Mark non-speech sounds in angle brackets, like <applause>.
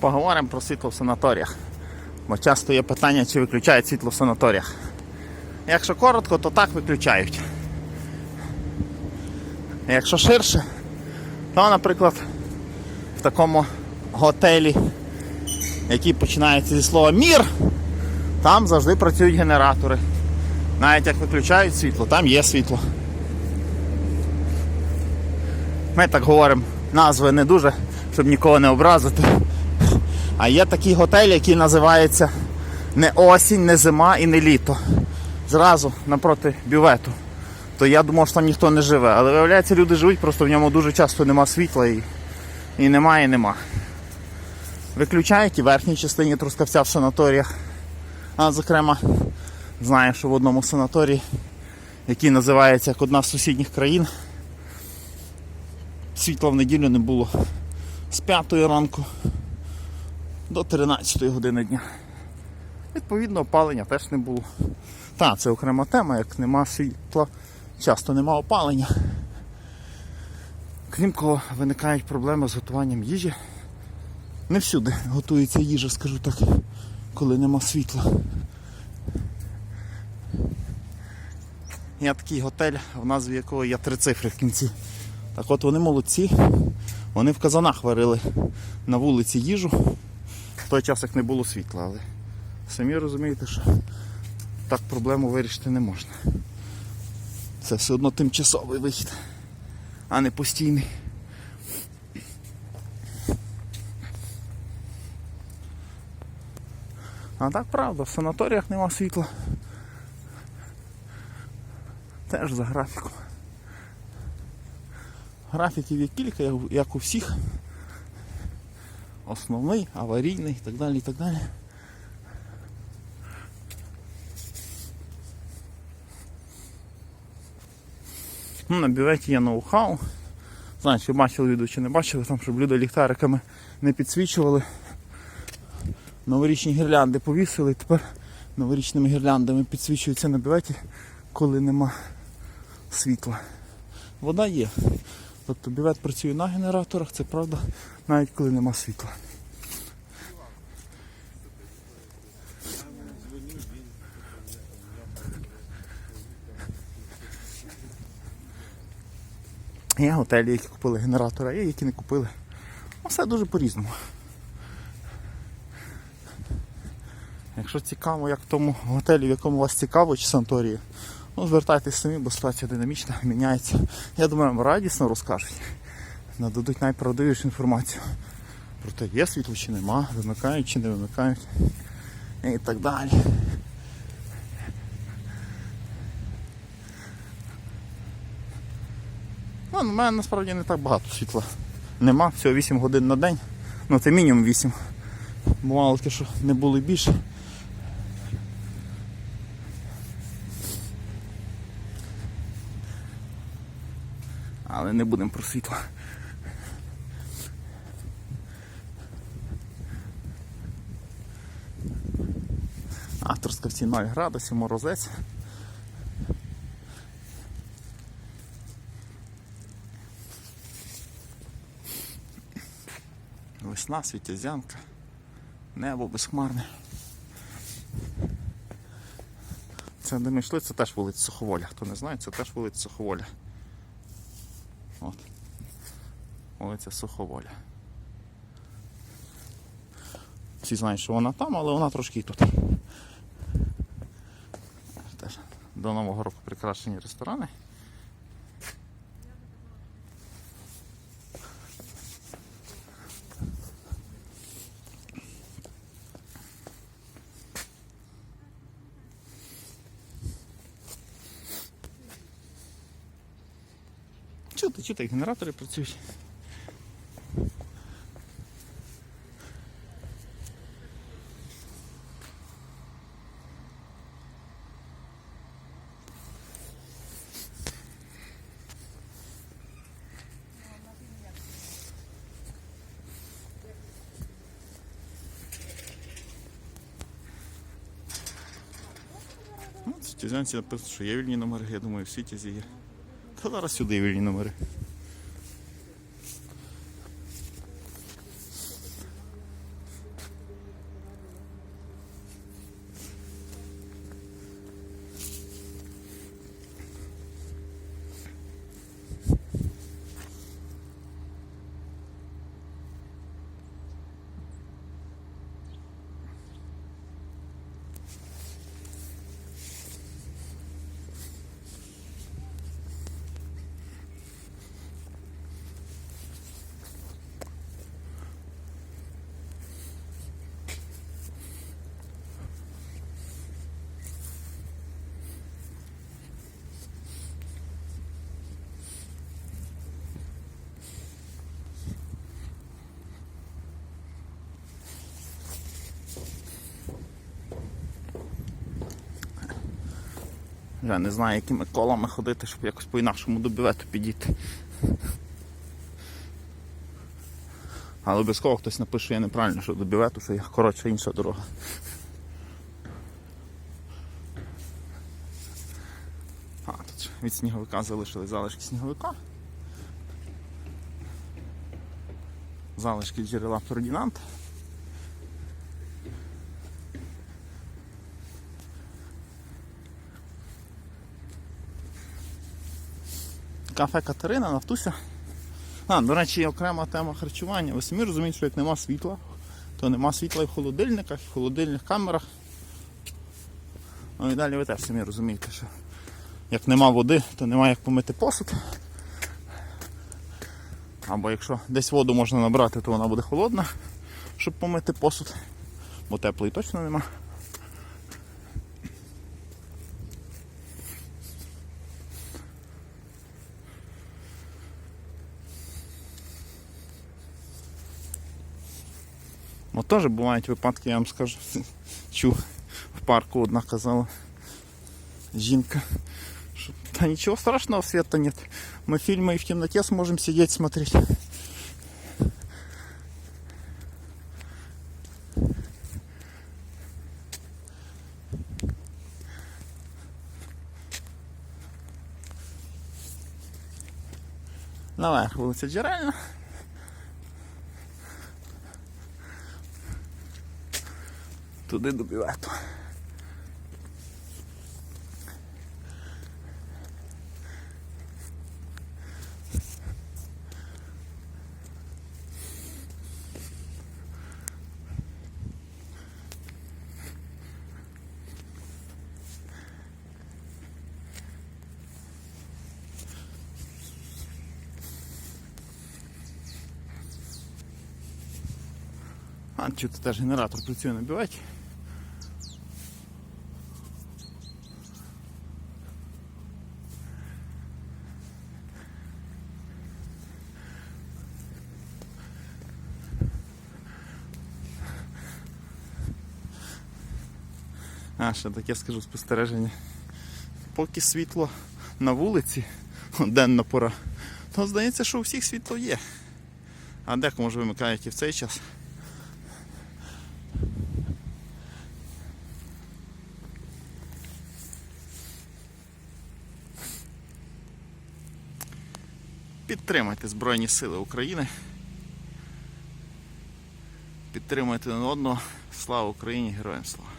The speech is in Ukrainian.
Поговоримо про світло в санаторіях. Бо часто є питання, чи виключають світло в санаторіях. Якщо коротко, то так виключають. Якщо ширше, то, наприклад, в такому готелі, який починається зі слова мір, там завжди працюють генератори. Навіть як виключають світло, там є світло. Ми так говоримо, назви не дуже, щоб нікого не образити. А є такий готель, який називається не осінь, не зима і не літо. Зразу напроти бювету. То я думав, що там ніхто не живе. Але виявляється, люди живуть, просто в ньому дуже часто нема світла і, і нема, і нема. Виключають і верхній частині трускавця в санаторіях. А зокрема, знаю, що в одному санаторії, який називається як одна з сусідніх країн, світла в неділю не було з 5 ранку до 13 години дня. Відповідно, опалення теж не було. Та, це окрема тема, як нема світла, часто нема опалення. Крім того, виникають проблеми з готуванням їжі. Не всюди готується їжа, скажу так, коли нема світла. Є такий готель, в назві якого є три цифри в кінці. Так от вони молодці. Вони в казанах варили на вулиці їжу в той час, як не було світла, але самі розумієте, що так проблему вирішити не можна. Це все одно тимчасовий вихід, а не постійний. А так правда, в санаторіях нема світла. Теж за графіком. Графіків є кілька, як у- всіх. Основний, аварійний і так далі, і так далі. Ну, на бюветі є ноу-хау. Знаю, чи бачили відео, чи не бачили, там, щоб люди ліхтариками не підсвічували. Новорічні гірлянди повісили, і тепер новорічними гірляндами підсвічуються на бюветі, коли нема світла. Вода є. Тобто бювет працює на генераторах, це правда, навіть коли нема світла. Є готелі, які купили генератори, а є, які не купили. Ну, Все дуже по-різному. Якщо цікаво, як в тому готелі, в якому вас цікаво, чи санаторії, ну звертайтесь самі, бо ситуація динамічна, міняється. Я думаю, вам радісно розкажуть. Нададуть найправдивішу інформацію. Про те, є світло чи нема, вимикають чи не вимикають. І так далі. Ну, у мене насправді не так багато світла. Нема, всього 8 годин на день. Ну це мінімум 8. Бувало таке, що не було більше. Але не будемо про світло. А, Трускавці 0 градусів, морозець. Весна, світязянка, небо безхмарне. Це де ми йшли, це теж вулиця Суховоля. Хто не знає, це теж вулиця Суховоля. От. Вулиця Суховоля. Всі знають, що вона там, але вона трошки і тут. Теж до Нового року прикрашені ресторани. Чути, чути, генератори працюють. Ну, в Тязянці написано, що є вільні номери, я думаю, всі тязі є. Та зараз сюди вільні номери. Вже не знаю, якими колами ходити, щоб якось по-інакшому до бівету підійти. Але обов'язково хтось напише, я неправильно, що до бівету, що є коротша інша дорога. А, тут від сніговика залишили залишки сніговика. Залишки джерела Фердінанд. Кафе Катерина, Нафтуся. А, до речі, є окрема тема харчування. Ви самі розумієте, що як нема світла, то нема світла і в холодильниках, і в холодильних камерах. Ну і далі ви теж самі розумієте, що як нема води, то нема як помити посуд. Або якщо десь воду можна набрати, то вона буде холодна, щоб помити посуд, бо теплої точно нема. От теж бувають випадки, я вам скажу, <laughs> чув в парку одна казала жінка, что да ничего страшного света нет. Мы фильмы и в темноте сможем сидеть смотреть. Наверх вулиця Джерельна. Туди до бювету. А, чути теж генератор працює на бюветі. А, ще таке скажу спостереження. Поки світло на вулиці, денна пора, то здається, що у всіх світло є. А декому ж вимикають і в цей час. Підтримайте Збройні Сили України. Підтримуйте один одного. Слава Україні, героям слава!